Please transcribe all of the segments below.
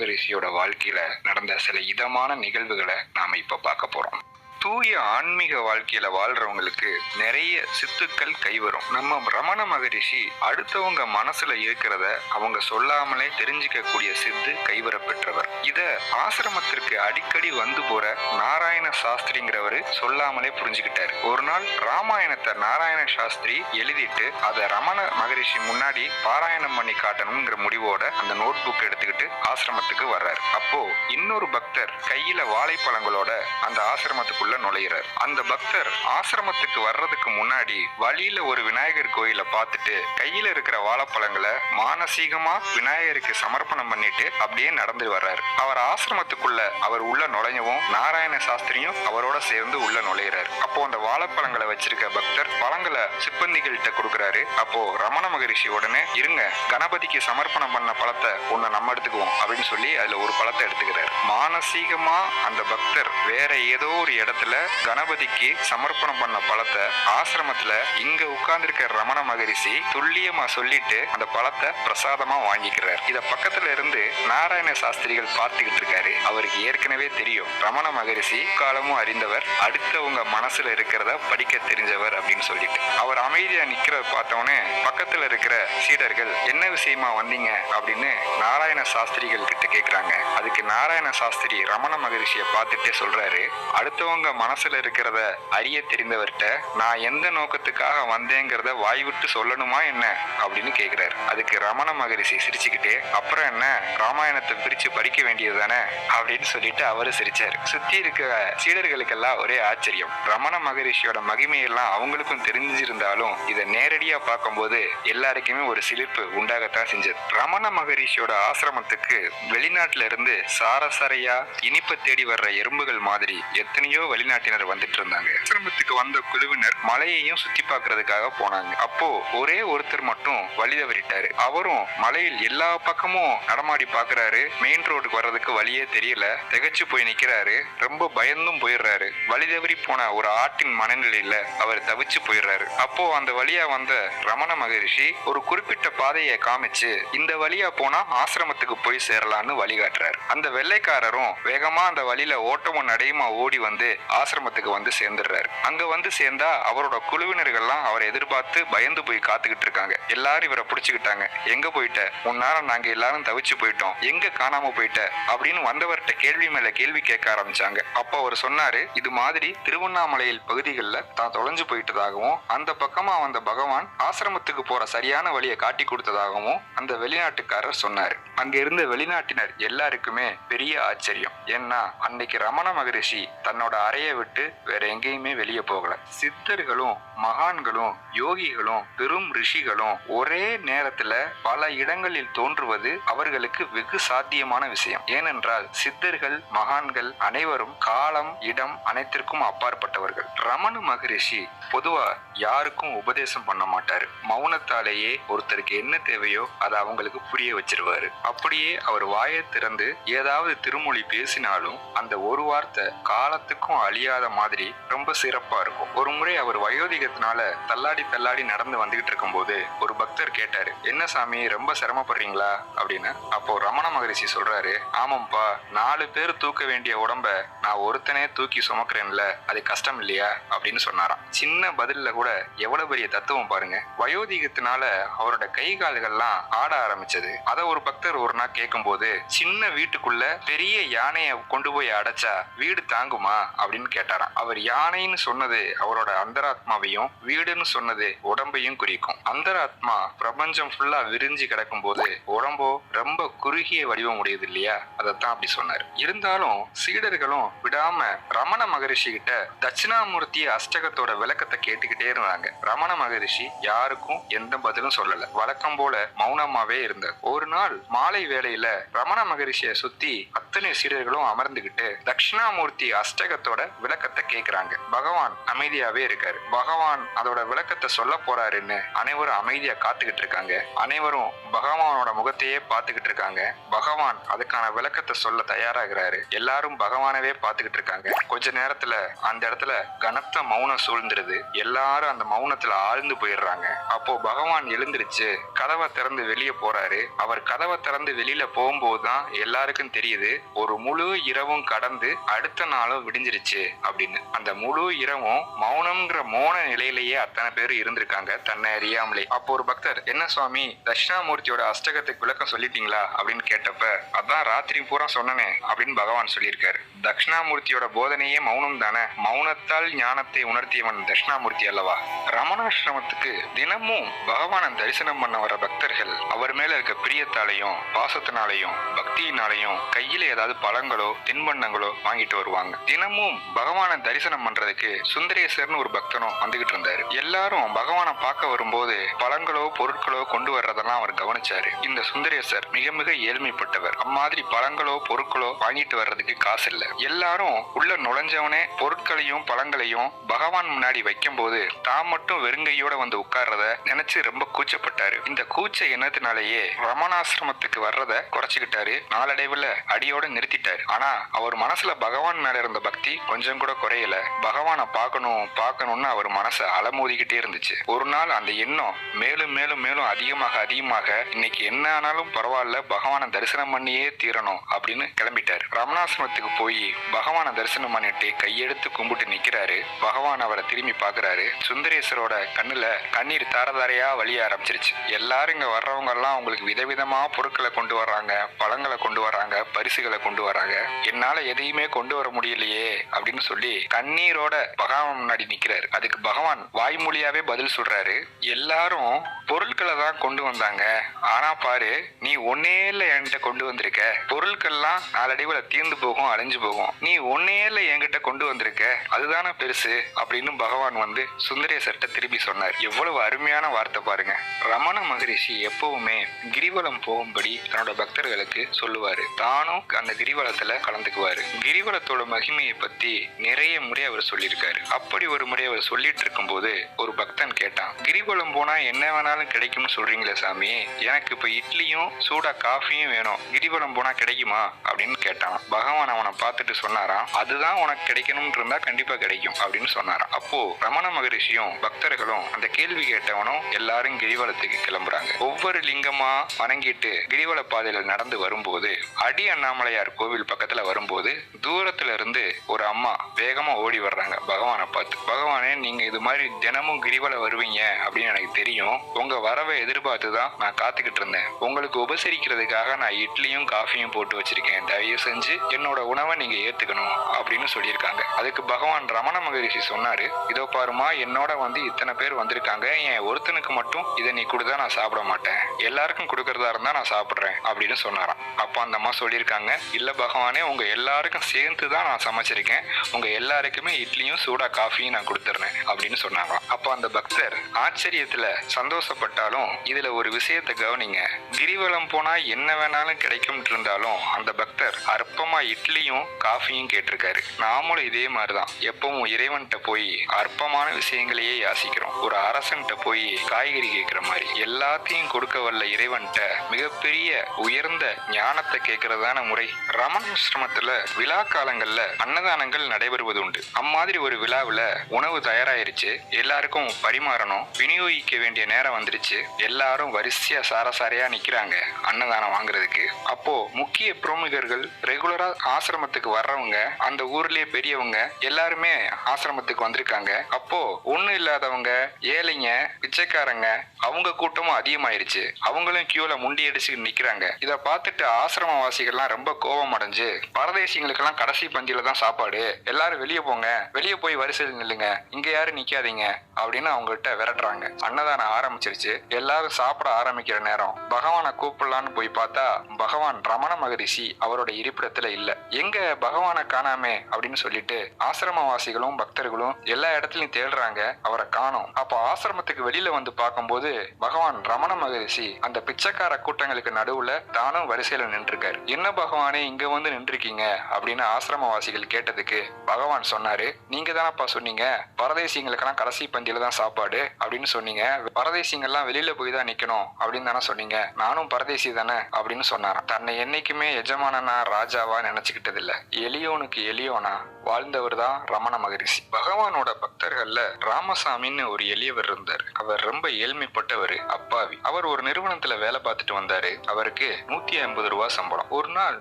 மகரிஷியோட வாழ்க்கையில நடந்த சில இதமான நிகழ்வுகளை நாம இப்ப பார்க்க போறோம். தூய ஆன்மீக வாழ்க்கையில வாழ்றவங்களுக்கு நிறைய சித்துக்கள் கைவரும். நம்ம ரமண மகரிஷி அடுத்தவங்க மனசுல இருக்கிறத அவங்க சொல்லாமலே தெரிஞ்சுக்கக்கூடிய சித்து கைவர பெற்றவர் இத ஆசிரமத்திற்கு அடிக்கடி வந்து போற நாராயண சாஸ்திரிங்கிறவரு சொல்லாமலே புரிஞ்சுக்கிட்டாரு. ஒரு நாள் ராமாயணத்தை நாராயண சாஸ்திரி எழுதிட்டு அதை ரமண மகரிஷி முன்னாடி பாராயணம் பண்ணி காட்டணுங்கிற முடிவோட அந்த நோட் புக் எடுத்துக்கிட்டு ஆசிரமத்துக்கு வர்றாரு. அப்போ இன்னொரு பக்தர் கையில வாழைப்பழங்களோட அந்த ஆசிரமத்துக்குள்ள நுழையிறார். அந்த பக்தர் ஆசிரமத்துக்கு வர்றதுக்கு முன்னாடி வழியில ஒரு விநாயகர் கோயிலை பார்த்துட்டு கையில இருக்கிற வாழைப்பழங்களை மானசீகமா விநாயகருக்கு சமர்ப்பணம் பண்ணிட்டு அப்படியே நடந்து வர்றாரு. அவர் ஆசிரமத்துக்குள்ள அவர் உள்ள நுழையவும் நாராயண சாஸ்திரியும் அவரோட சேர்ந்து உள்ள நுழையிறாரு. அப்போ அந்த வாழைப்பழங்களை வச்சிருக்க பக்தர் பழங்களை சிப்பந்திகள்கிட்ட கொடுக்குறாரு. அப்போ ரமண மகரிஷி உடனே இருங்க கணபதிக்கு சமர்ப்பணம் பண்ண பழத்தை உன்னை நம்ம எடுத்துக்குவோம். அப்படின்னு சொல்லி அதுல ஒரு பழத்தை எடுத்துக்கிறாரு. மானசீகமா அந்த பக்தர் வேற ஏதோ ஒரு இடத்துல கணபதிக்கு சமர்ப்பணம் பண்ண பழத்தை ஆசிரமத்துல இங்க உட்கார்ந்திருக்க ரமண மகரிஷி துல்லியமா சொல்லிட்டு அந்த பழத்தை பிரசாதமா வாங்கிக்கிறார். இத பக்கத்துல இருந்து நாராயண சாஸ்திரிகள் பார்த்துக்கிட்டு இருக்காரு. அவருக்கு ஏற்கனவே தெரியும். ரமண மகரிஷி காலமும் அறிந்தவர் அடுத்தவங்க மனசுல இருக்கிறத படிக்க தெரிஞ்சவர் அப்படின்னு சொல்லிட்டு. அவர் அமைதியா நிக்கிறத பார்த்தவொடனே பக்கத்துல இருக்கிற சீடர்கள் என்ன விஷயமா வந்தீங்க? அப்படின்னு நாராயண சாஸ்திரிகள் கிட்ட கேக்குறாங்க. அதுக்கு நாராயண சாஸ்திரி ரமண மகரிஷியை பார்த்துட்டே சொல்றாரு. அடுத்தவங்க மனசுல இருக்கிறத அறிய தெரிந்தவர்கிட்ட நான் எந்த நோக்கத்துக்காக வந்தேங்கிறத வாய் விட்டு சொல்லணுமா என்ன? அப்படின்னு கேக்குறாரு. அதுக்கு ரமண மகரிஷி சிரிச்சுக்கிட்டே அப்புறம் என்ன? ராமாயணத்தை பிரிச்சு படிக்க வேண்டியது தானே அப்படின்னு சொல்லிட்டு அவரு சிரிச்சாரு. சுத்தி இருக்க சீடர்களுக்கெல்லாம் ஒரே ஆச்சரியம். ரமண மகரிஷியோட மகிமையெல்லாம் அவங்களுக்கும் தெரிஞ்சிருந்தாலும் இதை நேரடியா பார்க்கும்போது எல்லாருக்குமே ஒரு சிலிர்ப்பு உண்டாகத்தான் செஞ்சது. ரமண மகரிஷியோட ஆசிரமத்துக்கு வெளிநாட்டுல இருந்து சாரசாரையா இனிப்பை தேடி வர்ற எறும்புகள் மாதிரி எத்தனையோ வெளிநாட்டினர் வந்துட்டு இருந்தாங்க ஆசிரமத்துக்கு வந்த குழுவினர் மலையையும் சுத்தி பார்க்கிறதுக்காக போனாங்க. அப்போ ஒரே ஒருத்தர் மட்டும் வழி தவறிட்டாரு. அவரும் மலையில் எல்லா பக்கமும் நடமாடி பார்க்கறாரு. மெயின் ரோடுக்கு வர்றதுக்கு வழியே தெரியல. திகைச்சு போய் நிக்கிறாரு. ரொம்ப பயந்தும் போயிடுறாரு. வழி தவறி போன ஒரு ஆட்டின் மனநிலையில அவர் தவிச்சு போயிடுறாரு. அப்போ அந்த வழியா வந்த ரமண மகரிஷி ஒரு குறிப்பிட்ட பாதையை காமிச்சு இந்த வழியா போனா ஆசிரமத்துக்கு போய் சேரலான்னு வழிகாட்டுறாரு. அந்த வெள்ளைக்காரரும் வேகமா அந்த வழியில ஓட்டமும் நடையுமா ஓடி வந்து ஆசிரமத்துக்கு வந்து சேர்ந்துடுறாரு. அங்க வந்து சேர்ந்தா அவரோட குழுவினர்கள்லாம் அவரை எதிர்பார்த்து பயந்து போய் காத்துக்கிட்டு இருக்காங்க. எல்லாரும் இவரை பிடிச்சுக்கிட்டாங்க. எங்க போயிட்ட? முன்னாரம் நாங்க எல்லாரும் தவிச்சு போயிட்டோம். எங்க காணாம போயிட்ட? அப்படின்னு வந்தவர்கிட்ட கேள்வி மேல கேள்வி கேட்க ஆரம்பிச்சாங்க. அப்போ அவர் சொன்னாரு இது மாதிரி திருவண்ணாமலையில் பகுதிகளில் தான் தொலைஞ்சு போயிட்டதாகவும் அந்த பக்கமா வந்த பகவான் ஆசிரமத்துக்கு போற சரியான வழியை காட்டி கொடுத்ததாகவும் அந்த வெளிநாட்டுக்காரர் சொன்னாரு. அங்க இருந்த வெளிநாட்டினர் எல்லாருக்குமே பெரிய ஆச்சரியம். ஏன்னா அன்னைக்கு ரமண மகரிஷி தன்னோட அறையை விட்டு வேற எங்கேயுமே வெளியே போகல. சித்தர்களும் மகான்களும் யோகிகளும் பெரும் ரிஷிகளும் ஒரே நேரத்துல பல இடங்களில் தோன்றுவது அவர்களுக்கு வெகு சாத்தியமான விஷயம். ஏனென்றால் சித்தர்கள் மகான்கள் அனைவரும் காலம் இடம் அனைத்திற்கும் அப்பாற்பட்டவர்கள். ரமண மகரிஷி பொதுவா யாருக்கும் உபதேசம் பண்ண மாட்டாரு. மௌனத்தாலேயே ஒருத்தருக்கு என்ன தேவையோ அதை அவங்களுக்கு புரிய வச்சிருவாரு. அப்படியே அவர் வாயை திறந்து ஏதாவது திருமொழி பேசினாலும் அந்த ஒரு வார்த்தை காலத்துக்கும் அழியாத மாதிரி ரொம்ப சிறப்பா இருக்கும். ஒரு முறை அவர் வயோதிகத்தினால தள்ளாடி தள்ளாடி நடந்து வந்துகிட்டு இருக்கும்போது ஒரு பக்தர் கேட்டாரு என்ன சாமி ரொம்ப சிரமப்படுறீங்களா? அப்படின்னு. அப்போ ரமண மகரிஷி சொல்றாரு ஆமாம்ப்பா நாலு பேர் தூக்க வேண்டிய உடம்ப நான் ஒருத்தனே தூக்கி சுமக்கிறேன்ல அது கஷ்டம் இல்லையா? அப்படின்னு சொன்னாராம். சின்ன பதில்ல கூட எவ்வளவு பெரிய தத்துவம் பாருங்க. வயோதிகத்தினால அவரோட கை கால்கள்லாம் ஆட ஆரம்பிச்சது. அதை ஒரு பக்தர் ஒரு நாள் கேட்கும்போது சின்ன வீட்டுக்குள்ள பெரிய யானையை கொண்டு போய் அடைச்சா வீடு தாங்குமா? அப்படின்னு கேட்டாராம் அவர் யானைன்னு சொன்னது அவரோட அந்தராத்மாவையும் வீடுன்னு சொன்னது உடம்பையும் குறிக்கும். அந்தராத்மா பிரபஞ்சம் ஃபுல்லா விரிஞ்சு கிடக்கும் போது உடம்போ ரொம்ப குறுகிய வடிவம் உடையது இல்லையா? அதைத்தான் அப்படி சொன்னார். இருந்தாலும் சீடர்களும் விடாம ரமண மகரிஷி கிட்ட தட்சிணாமூர்த்தி அஷ்டகத்தோட விளக்கத்தை கேட்டுக்கிட்டே இருந்தாங்க. ரமண மகரிஷி யாருக்கும் எந்த பதிலும் சொல்லல. வழக்கம் போல மௌனமாவே இருந்தார். ஒரு நாள் மாலை வேளையில ரமண மகரிஷியை சுத்தி அத்தனை சீடர்களும் அமர்ந்துகிட்டு தட்சிணாமூர்த்தி அஷ்டகத்தோட விளக்கத்தை கேக்குறாங்க. பகவான் அமைதியாவே இருக்காரு. பகவான் அதோட விளக்கத்தை சொல்ல போறாருன்னு அனைவரும் அமைதியா காத்துக்கிட்டு இருக்காங்க. அனைவரும் பகவானோட முகத்தையே பார்த்துக்கிட்டு இருக்காங்க. பகவான் அதுக்கான விளக்கத்தை சொல்ல தயாராகிறாரு. எல்லாரும் பகவானவே பார்த்துக்கிட்டு இருக்காங்க. கொஞ்ச நேரத்துல அந்த இடத்துல கனத்த மௌனம் சூழ்ந்துருது. எல்லாரும் அந்த மௌனத்துல ஆழ்ந்து போயிடுறாங்க. அப்போ பகவான் எழுந்திருச்சு கதவை திறந்து வெளியே போறாரு. அவர் கதவை திறந்து வெளியில போகும்போது தான் எல்லாருக்கும் தெரியுது ஒரு முழு இரவும் கடந்து அடுத்த நாளும் விடிஞ்சிருச்சு. அப்படின்னு. அந்த முழு இரவும் மௌனம்ங்கிற மோன நிலையிலேயே அத்தனை பேர் இருந்திருக்காங்க. தன்னை அறியாமலே. அப்போ ஒரு பக்தர் என்ன சுவாமி தட்சிணாமூர்த்தியோட அஷ்டகத்துக்கு விளக்கம் சொல்லிட்டீங்களா? அப்படின்னு கேட்டப்ப அதான் ராத்திரி பூரா சொன்னனே அப்படின்னு பகவான் சொல்லியிருக்காரு. தட்சிணாமூர்த்தியோட போதனையே மௌனம் தானே. மௌனத்தால் ஞானத்தை உணர்த்தியவன் தட்சிணாமூர்த்தி அல்லவா? ரமணாசிரமத்துக்கு தினமும் பகவானை தரிசனம் பண்ண வர பக்தர்கள் அவர் மேல இருக்க பிரியத்தாலையும் பாசத்தினாலையும் பக்தியினாலையும் கையில ஏதாவது பழங்களோ தின்பண்டங்களோ வாங்கிட்டு வருவாங்க. தினமும் பகவானை தரிசனம் பண்றதுக்கு சுந்தரேசர்னு ஒரு பக்தனும் வந்துகிட்டு இருந்தாரு. எல்லாரும் பகவானை பார்க்க வரும்போது பழங்களோ பொருட்களோ கொண்டு வர்றதெல்லாம் அவர் கவனிச்சாரு. இந்த சுந்தரேசர் மிக மிக ஏழ்மைப்பட்டவர். அம்மாதிரி பழங்களோ பொருட்களோ வாங்கிட்டு வர்றதுக்கு காசு இல்லை. எல்லாரும் உள்ள நுழைஞ்சவனே பொருட்களையும் பழங்களையும் பகவான் முன்னாடி வைக்கும்போது தான் மட்டும் வெறுங்கையோட வந்து உட்கார்றத நினைச்சு ரொம்ப கூச்சப்பட்டாரு. இந்த கூச்ச எண்ணத்தினாலேயே ரமணாசிரமத்துக்கு வர்றத குறைச்சுக்கிட்டாரு. நாளடைவுல அடியோட நிறுத்திட்டாரு. ஆனா அவர் மனசுல பகவான் மேல இருந்த பக்தி கொஞ்சம் கூட குறையல. பகவானை பார்க்கணும் பார்க்கணும்னு அவர் மனசை அலமோதிக்கிட்டே இருந்துச்சு. ஒரு நாள் அந்த எண்ணம் மேலும் மேலும் மேலும் அதிகமாக அதிகமாக இன்னைக்கு என்ன ஆனாலும் பரவாயில்ல பகவானை தரிசனம் பண்ணியே தீரணும் அப்படின்னு கிளம்பிட்டார். ரமணாசிரமத்துக்கு போய் பகவானை தரிசனம் பண்ணிட்டு கையெடுத்து கும்பிட்டு நிக்கிறாரு. பகவான் அவரை திரும்பி பாக்குறாரு சுந்தரேஸ்வரோட கண்ணுல கண்ணீர் தாரதாரையா வழிய ஆரம்பிச்சிருச்சு. எல்லாரும் இங்க வர்றவங்க எல்லாம் உங்களுக்கு விதவிதமா பொருட்களை கொண்டு வர்றாங்க பழங்களை கொண்டு வர்றாங்க பரிசுகளை கொண்டு வர்றாங்க. என்னால எதையுமே கொண்டு வர முடியலையே அப்படின்னு சொல்லி கண்ணீரோட பகவான் முன்னாடி நிக்கிறாரு. அதுக்கு பகவான் வாய்மொழியாவே பதில் சொல்றாரு. எல்லாரும் பொருட்களை தான் கொண்டு வந்தாங்க. ஆனா பாரு நீ ஒன்னே இல்ல என்கிட்ட கொண்டு வந்திருக்க. பொருட்கள்லாம் நாளடைவுல தீர்ந்து போகும் அழிஞ்சு போகும். நீ ஒன்னேல என்கிட்ட கொண்டு வந்திருக்க. அதுதானே பெருசு அப்படின்னு பகவான் வந்து சுந்தரேசர்கிட்ட திரும்பி சொன்னார். எவ்வளவு அருமையான வார்த்தை பாருங்க. ரமண மகரிஷி எப்பவுமே கிரிவலம் போகும்படி தன்னோட பக்தர்களுக்கு சொல்லுவாரு. தானும் அந்த கிரிவலத்துல கலந்துக்குவாரு. கிரிவலத்தோட மகிமையை பத்தி நிறைய முறை அவர் சொல்லியிருக்காரு. அப்படி ஒரு முறை அவர் சொல்லிட்டு இருக்கும்போது ஒரு பக்தன் கேட்டான் கிரிவலம் போனா என்ன வேணாலும் கிடைக்கும்னு சொல்றீங்களே சாமி? எனக்கு இப்ப இட்லியும் சூடா காஃபியும் வேணும். கிரிவலம் போனா கிடைக்குமா? அப்படின்னு கேட்டான். பகவான் அவனை பார்த்துட்டு சொன்னாராம் அதுதான் உனக்கு கிடைக்கணும்னு இருந்தா கண்டிப்பா கிடைக்கும் அப்படின்னு சொன்னாராம். அப்போ ரமண மகரிஷியும் பக்தர்களும் அந்த கேள்வி கேட்டவனும் எல்லாரும் கிரிவலத்துக்கு கிளம்புறாங்க. ஒவ்வொரு லிங்கமா வணங்கிட்டு கிரிவல பாதையில நடந்து வரும்போது அடி அண்ணாமலையார் கோவில் பக்கத்துல வரும்போது தூரத்துல இருந்து ஒரு அம்மா அம்மா வேகமாக ஓடி வர்றாங்க. பகவானை பார்த்து பகவானே நீங்கள் இது மாதிரி தினமும் கிரிவல வருவீங்க அப்படின்னு எனக்கு தெரியும். உங்கள் வரவை எதிர்பார்த்து தான் நான் காத்துக்கிட்டு இருந்தேன். உங்களுக்கு உபசரிக்கிறதுக்காக நான் இட்லியும் காஃபியும் போட்டு வச்சிருக்கேன். தயவு செஞ்சு என்னோட உணவை நீங்கள் ஏற்றுக்கணும் அப்படின்னு சொல்லியிருக்காங்க. அதுக்கு பகவான் ரமண மகரிஷி சொன்னாரு இதோ பாருமா என்னோட வந்து இத்தனை பேர் வந்திருக்காங்க. என் ஒருத்தனுக்கு மட்டும் இதை நீ கொடுத்தா நான் சாப்பிட மாட்டேன். எல்லாருக்கும் கொடுக்கறதா இருந்தால் நான் சாப்பிட்றேன் அப்படின்னு சொன்னாராம். அப்போ அந்த அம்மா சொல்லியிருக்காங்க இல்லை பகவானே உங்கள் எல்லாருக்கும் சேர்ந்து தான் நான் சமைச்சிருக்கேன். உங்க எல்லாருக்குமே இட்லியும் சூடா காஃபியும் நான் கொடுத்துறேன் அப்படின்னு சொன்னாராம் அப்போ அந்த பக்தர் ஆச்சரியத்துல சந்தோஷப்பட்டாலும் இதுல ஒரு விஷயத்தை கவனிங்க. கிரிவலம் போனா என்ன வேணாலும் கிடைக்கும் இருந்தாலும் அந்த பக்தர் அற்பமா இட்லியும் காஃபியும் கேட்டிருக்காரு. நாமளும் இதே மாதிரிதான். எப்பவும் இறைவன்கிட்ட போய் அற்பமான விஷயங்களையே யாசிக்கிறோம். ஒரு அரசன்கிட்ட போய் காய்கறி கேட்கிற மாதிரி. எல்லாத்தையும் கொடுக்க வல்ல இறைவன்கிட்ட மிகப்பெரிய உயர்ந்த ஞானத்தை கேட்கறதான முறை. ரமணாசிரமத்துல விழா காலங்கள்ல அன்னதானங்கள் நடைபெறுவது உண்டு அம்மாதிரி ஒரு விழாவில் உணவு தயாராயிருச்சு. எல்லாருக்கும் பரிமாறணும். விநியோகிக்க வேண்டிய நேரம் வந்துருச்சு. எல்லாரும் வரிசையா சாரசாரையா நிக்கிறாங்க அன்னதானம் வாங்குறதுக்கு. அப்போ முக்கிய பிரமுகர்கள் ரெகுலரா ஆசிரமத்துக்கு வர்றவங்க அந்த ஊர்லயே பெரியவங்க எல்லாருமே ஆசிரமத்துக்கு வந்திருக்காங்க. அப்போ ஒண்ணு இல்லாதவங்க ஏழைங்க பிச்சைக்காரங்க அவங்க கூட்டமும் அதிகமாயிருச்சு. அவங்களும் கியூல முண்டி அடிச்சு நிக்கிறாங்க. இதை பார்த்துட்டு ஆசிரமவாசிகள்லாம் ரொம்ப கோபம் அடைஞ்சு பரதேசிங்களுக்கெல்லாம் கடைசி பந்தியில தான் சாப்பாடு எல்லாரும் வெளியே போங்க. வெளியே போய் வரிசையில் நில்லுங்க. இங்க யாரும் நிக்காதீங்க. அப்படின்னு அவங்ககிட்ட விரட்டுறாங்க. அன்னதானம் ஆரம்பிச்சிருச்சு. எல்லாரும் சாப்பிட ஆரம்பிக்கிற நேரம். பகவானை கூப்பிடலான்னு போய் பார்த்தா பகவான் ரமண மகரிஷி அவரோட இருப்பிடத்துல இல்ல. எங்க பகவானை காணாமே அப்படின்னு சொல்லிட்டு ஆசிரமவாசிகளும் பக்தர்களும் எல்லா இடத்துலயும் தேடுறாங்க. அவரை காணோம். அப்போ ஆசிரமத்துக்கு வெளியில வந்து பார்க்கும்போது பகவான் ரமண மகரிஷி அந்த பிச்சைக்கார கூட்டங்களுக்கு நடுவுல தானும் வரிசையில நின்றுருக்காரு. என்ன பகவானே இங்க வந்து நின்றுருக்கீங்க? அப்படின்னு ஆசிரமவாசிகள் கேட்டதுக்கு பகவான் சொன்னாரு நீங்க தானப்பா சொன்னீங்க? பரதேசிங்களுக்கெல்லாம் கடைசி பந்தியில தான் சாப்பாடு அப்படின்னு சொன்னீங்க. பரதேசிங்கெல்லாம் வெளியில போய் தான் நிக்கணும் அப்படின்னு தானே சொன்னீங்க. நானும் பரதேசி தானே அப்படின்னு சொன்னாராம். தன்னை என்னைக்குமே எஜமானனா ராஜாவா நினைச்சுக்கிட்டது இல்ல எளியோனுக்கு எளியோனா வாழ்ந்தவர் தான் ரமண மகரிஷி. பகவானோட பக்தர்கள்ல ராமசாமின்னு ஒரு எளியவர் இருந்தார். அவர் ரொம்ப ஏழ்மைப்பட்டவர் அப்பாவி. அவர் ஒரு நிறுவனத்துல வேலை பார்த்துட்டு வந்தாரு. அவருக்கு நூத்தி ஐம்பது ரூபாய் சம்பளம். ஒரு நாள்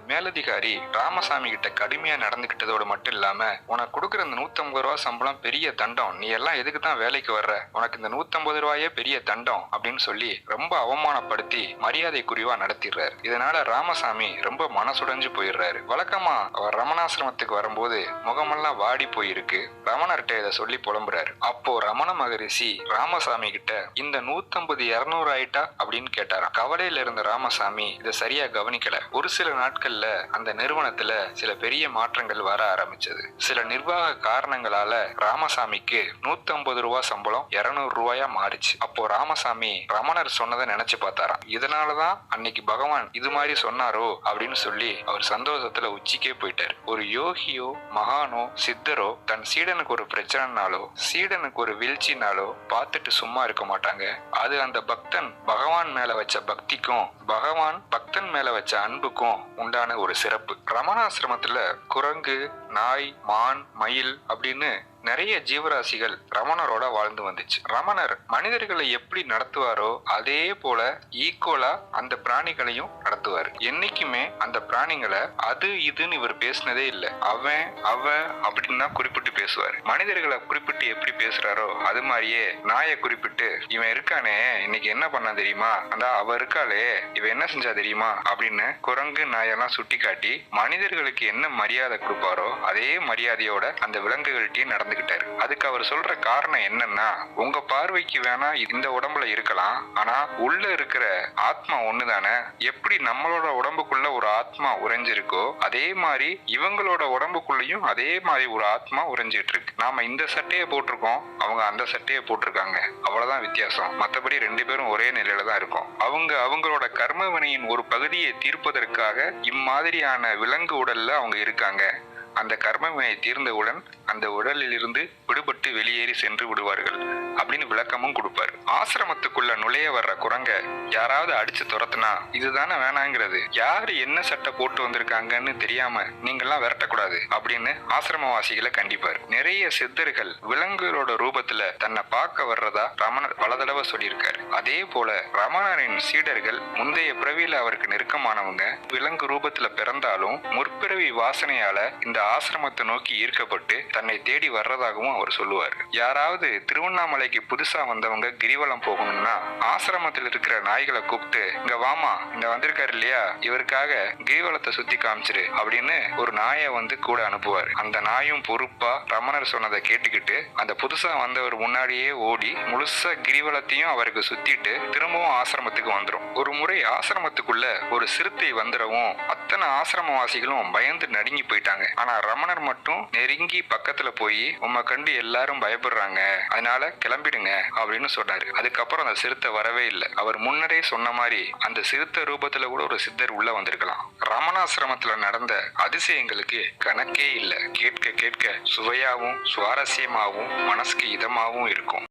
மேலதிகாரி ராமசாமி கிட்ட கடுமையா நடந்துகிட்டதோடு மட்டும் இல்லாம உனக்கு கொடுக்குற இந்த நூத்தம்பது ரூபா சம்பளம் பெரிய தண்டம். நீ எல்லாம் எதுக்கு தான் வேலைக்கு வர்ற? உனக்கு இந்த நூத்தம்பது ரூபாயே பெரிய தண்டம் அப்படின்னு சொல்லி ரொம்ப அவமானப்படுத்தி மரியாதை குறிவா நடத்திடுறாரு. இதனால ராமசாமி ரொம்ப மனசுடைஞ்சு போயிடுறாரு. வழக்கமா அவர் ரமணாசிரமத்துக்கு வரும்போது முகமெல்லாம் வாடி போயிருக்கு. ரமணர்கிட்ட இதை சொல்லி புலம்புறாரு. அப்போ ரமண மகரிஷி ராமசாமி கிட்ட இந்த நூத்தம்பது இருநூறு ஆயிட்டா? அப்படின்னு கேட்டாராம். கவலையில இருந்த ராமசாமி இதை சரியா கவனிக்கல. ஒரு சில நாட்கள்ல அந்த நிறுவனத்துல சில பெரிய மாற்றங்கள் வர ஆரம்பிச்சது சில நிர்வாக காரணங்களால ராமசாமிக்கு நூத்தம்பது ரூபாய் சம்பளம் இருநூறு ரூபாயா மாறிச்சு. அப்போ ராமசாமி ரமணர் சொன்னதை நினைச்சு பார்த்தாராம். இதனாலதான் அன்னைக்கு பகவான் இது மாதிரி சொன்னாரோ அப்படின்னு சொல்லி அவர் சந்தோஷத்துல உச்சிக்கே போயிட்டார். ஒரு யோகியோ மகானோ சித்தரோ தன் சீடனுக்கு ஒரு பிரச்சனைனாலோ சீடனுக்கு ஒரு வீழ்ச்சினாலோ பார்த்துட்டு சும்மா இருக்க மாட்டாங்க. அது அந்த பக்தன் பகவான் மேல வச்ச பக்திக்கும் பகவான் பக்தன் மேல வச்ச அன்புக்கும் உண்டான ஒரு சிறப்பு. ரமணாசிரமத்துல குரங்கு நாய் மான் மயில் அப்படின்னு நிறைய ஜீவராசிகள் ரமணரோட வாழ்ந்து வந்துச்சு. ரமணர் மனிதர்களை எப்படி நடத்துவாரோ அதே போல ஈக்குவலா அந்த பிராணிகளையும் நடத்துவார். என்னைக்குமே அந்த பிராணிகளை அது இதுன்னு இவர் பேசினதே இல்லை. அவன் அவன் அப்படின்னு தான் குறிப்பிட்டு பேசுவார். மனிதர்களை குறிப்பிட்டு எப்படி பேசுறாரோ அது மாதிரியே நாயை குறிப்பிட்டு இவன் இருக்கானே இன்னைக்கு என்ன பண்ணா தெரியுமா? அந்த அவ இருக்காளே இவன் என்ன செஞ்சா தெரியுமா? அப்படின்னு குரங்கு நாயெல்லாம் சுட்டி காட்டி மனிதர்களுக்கு என்ன மரியாதை கொடுப்பாரோ அதே மரியாதையோட அந்த விலங்குகள்கிட்டயும் நடந்துகிட்டாரு அதுக்கு அவர் சொல்ற காரணம் என்னன்னா உங்க பார்வைக்கு வேணா இந்த உடம்புல இருக்கலாம் ஆனா உள்ள இருக்கிற ஆத்மா ஒண்ணுதானே? எப்படி நம்மளோட உடம்புக்குள்ள ஒரு ஆத்மா உறைஞ்சிருக்கோ அதே மாதிரி இவங்களோட உடம்புக்குள்ளேயும் அதே மாதிரி ஒரு ஆத்மா உறைஞ்சிட்டு இருக்கு நாம இந்த சட்டையை போட்டிருக்கோம் அவங்க அந்த சட்டையை போட்டிருக்காங்க. அவ்வளவுதான் வித்தியாசம். மற்றபடி ரெண்டு பேரும் ஒரே நிலையில தான் இருக்கும். அவங்க அவங்களோட கர்மவினையின் ஒரு பகுதியை தீர்ப்பதற்காக இம்மாதிரியான விலங்கு உடல்ல அவங்க இருக்காங்க. அந்த கர்மவினை தீர்ந்தவுடன் அந்த உடலில் இருந்து விடுபட்டு வெளியேறி சென்று விடுவார்கள் அப்படின்னு விளக்கமும் கொடுப்பாரு. ஆசிரமத்துக்குள்ள நுழைய வர்ற குரங்க யாராவது அடிச்சு துரத்துனா இதுதானே வேணாங்கிறது. யாரு என்ன சட்டை போட்டு வந்திருக்காங்கன்னு தெரியாம நீங்கெல்லாம் விரட்டக்கூடாது அப்படின்னு ஆசிரமவாசிகளை கண்டிப்பார். நிறைய சித்தர்கள் விலங்குகளோட ரூபத்துல தன்னை பார்க்க வர்றதா ரமணர் பல தடவை சொல்லியிருக்காரு. அதே போல ரமணரின் சீடர்கள் முந்தைய பிறவியில அவருக்கு நெருக்கமானவங்க விலங்கு ரூபத்துல பிறந்தாலும் முற்பிறவி வாசனையால இந்த ஆசிரமத்தை நோக்கி ஈர்க்கப்பட்டு தன்னை தேடி வர்றதாகவும் அவர் சொல்லுவார். யாராவது திருவண்ணாமலைக்கு புதுசா வந்தவங்க கிரிவலம் போகணும்னா ஆசிரமத்தில் இருக்கிற நாய்களை கூப்பிட்டு இங்க வாமா இங்க வந்திருக்காரு இல்லையா? இவருக்காக கிரிவலத்தை சுத்தி காமிச்சிரு அப்படின்னு ஒரு நாயை வந்து கூட அனுப்புவார். அந்த நாயும் பொறுப்பா ரமணர் சொன்னதை கேட்டுக்கிட்டு அந்த புதுசா வந்தவர் முன்னாடியே ஓடி முழுசா கிரிவலத்தையும் அவருக்கு சுத்திட்டு திரும்பவும் ஆசிரமத்துக்கு வந்துடும் ஒரு முறை ஆசிரமத்துக்குள்ள ஒரு சிறுத்தை வந்துடவும் அத்தனை ஆசிரமவாசிகளும் பயந்து நடுங்கி போயிட்டாங்க. ஆனா ரமணர் மட்டும் நெருங்கி பக்கத்துல போய் உம்மை கண்டு எல்லாரும் பயப்படுறாங்க. அதனால கிளம்பிடுங்க அப்படின்னு சொன்னாரு. அதுக்கப்புறம் அந்த சிறுத்தை வரவே இல்லை. அவர் முன்னரே சொன்ன மாதிரி அந்த சிறுத்தை ரூபத்துல கூட ஒரு சித்தர் உள்ள வந்திருக்கலாம். ரமணாசிரமத்துல நடந்த அதிசயங்களுக்கு கணக்கே இல்லை. கேட்க கேட்க சுவையாகவும் சுவாரஸ்யமாகவும் மனசுக்கு இதமாகவும் இருக்கும்.